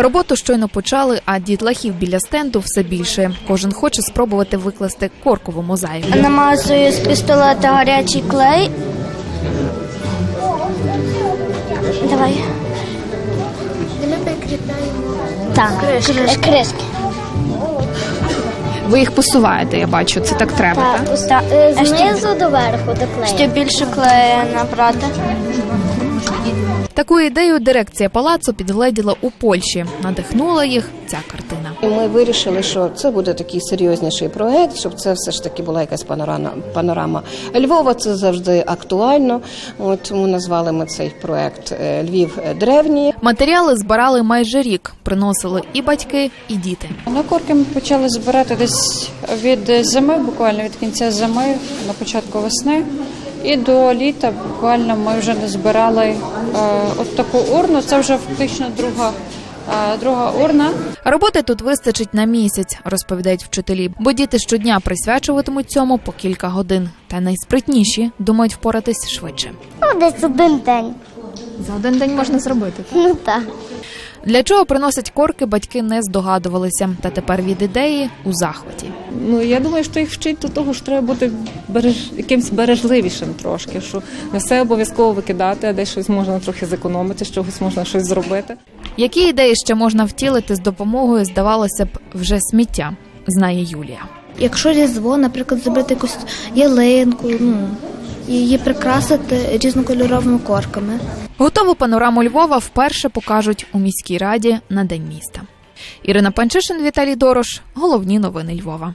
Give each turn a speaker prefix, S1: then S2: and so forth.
S1: Роботу щойно почали, а дітлахів біля стенду все більше. Кожен хоче спробувати викласти коркову мозаїку.
S2: Намазую з пістолета гарячий клей. Давай. Ми прикріпляємо. Так, кришки. кришки.
S3: Ви їх посуваєте, я бачу. Це так треба, так?
S2: Так, Е, знизу до верху до клею. Ще більше клею набрати.
S1: Таку ідею дирекція палацу підгледіла у Польщі. Надихнула їх ця картина.
S4: Ми вирішили, що це буде такий серйозніший проект, щоб це все ж таки була якась панорама. панорама Львова. Це завжди актуально. От тому назвали ми цей проект е, Львів древній.
S1: Матеріали збирали майже рік. Приносили і батьки, і діти.
S5: На корки ми почали збирати десь від зими, буквально від кінця зими, на початку весни. І до літа буквально ми вже не збирали е, от таку урну. Це вже фактично друга, е, друга урна.
S1: Роботи тут вистачить на місяць, розповідають вчителі, бо діти щодня присвячуватимуть цьому по кілька годин. Та найспритніші думають впоратись швидше.
S2: Ну, десь один день.
S3: За один день можна зробити.
S2: Ну так.
S1: Для чого приносять корки, батьки не здогадувалися. Та тепер від ідеї у захваті.
S6: Ну я думаю, що їх вчить до того, що треба бути береж... якимсь бережливішим трошки, що не все обов'язково викидати, а десь щось можна трохи зекономити, з чогось можна щось зробити.
S1: Які ідеї ще можна втілити з допомогою, здавалося б, вже сміття, знає Юлія.
S2: Якщо різдво, наприклад, зробити якусь ялинку, ну, її прикрасити різнокольоровими корками.
S1: Готову панораму Львова вперше покажуть у міській раді на День міста. Ірина Панчишин, Віталій Дорош. Головні новини Львова.